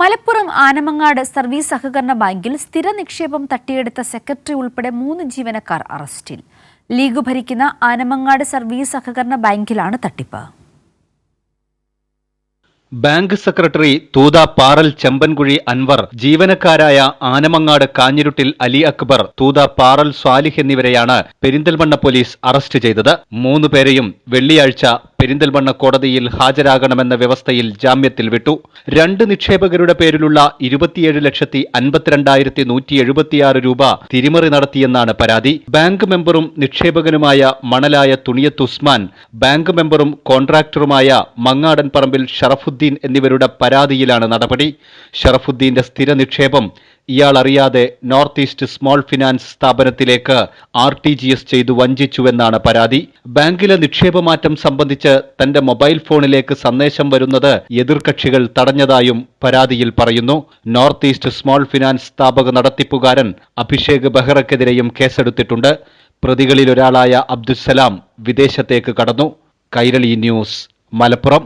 Malappuram Anamangad service സഹകരണ ബാങ്കിൽ സ്ഥിര നിക്ഷേപം തട്ടിയെടുത്ത സെക്രട്ടറി ഉൾപ്പെടെ മൂന്ന് ജീവനക്കാർ അറസ്റ്റിൽ. ലീഗ് ഭരിക്കുന്ന ആനമങ്ങാട് സർവീസ് സഹകരണ ബാങ്കിലാണ് തട്ടിപ്പ്. ബാങ്ക് സെക്രട്ടറി തൂത പാറൽ ചെമ്പൻകുഴി അൻവർ ജീവനക്കാരായ ആനമങ്ങാട് കാഞ്ഞിരുട്ടിൽ അലി അക്ബർ തൂത പാറൽ സ്വാലിഹ് എന്നിവരെയാണ് പെരിന്തൽമണ്ണ പോലീസ് അറസ്റ്റ് ചെയ്തത്. മൂന്നുപേരെയും വെള്ളിയാഴ്ച പെരിന്തൽമണ്ണ കോടതിയിൽ ഹാജരാകണമെന്ന വ്യവസ്ഥയിൽ ജാമ്യത്തിൽ വിട്ടു. രണ്ട് നിക്ഷേപകരുടെ പേരിലുള്ള ഇരുപത്തിയേഴ് ലക്ഷത്തി അൻപത്തിരണ്ടായിരത്തി നൂറ്റി എഴുപത്തിയാറ് രൂപ തിരിമറി നടത്തിയെന്നാണ് പരാതി. ബാങ്ക് മെമ്പറും നിക്ഷേപകനുമായ മണലായ തുണിയത്ത് ഉസ്മാൻ ബാങ്ക് മെമ്പറും കോൺട്രാക്ടറുമായ മങ്ങാടൻ പറമ്പിൽ ഷറഫുദ്ദീൻ എന്നിവരുടെ പരാതിയിലാണ് നടപടി. ഷറഫുദ്ദീന്റെ സ്ഥിര നിക്ഷേപം ഇയാൾ അറിയാതെ നോർത്ത് ഈസ്റ്റ് സ്മോൾ ഫിനാൻസ് സ്ഥാപനത്തിലേക്ക് ആർ ടി ജി എസ് ചെയ്തു വഞ്ചിച്ചുവെന്നാണ് പരാതി. ബാങ്കിലെ നിക്ഷേപമാറ്റം സംബന്ധിച്ച് തന്റെ മൊബൈൽ ഫോണിലേക്ക് സന്ദേശം വരുന്നത് എതിർകക്ഷികൾ തടഞ്ഞതായും പരാതിയിൽ പറയുന്നു. നോർത്ത് ഈസ്റ്റ് സ്മോൾ ഫിനാൻസ് സ്ഥാപക നടത്തിപ്പുകാരൻ അഭിഷേക് ബെഹ്റയ്ക്കെതിരെയും കേസെടുത്തിട്ടുണ്ട്. പ്രതികളിലൊരാളായ അബ്ദുസലാം വിദേശത്തേക്ക് കടന്നു. കൈരളി ന്യൂസ് മലപ്പുറം.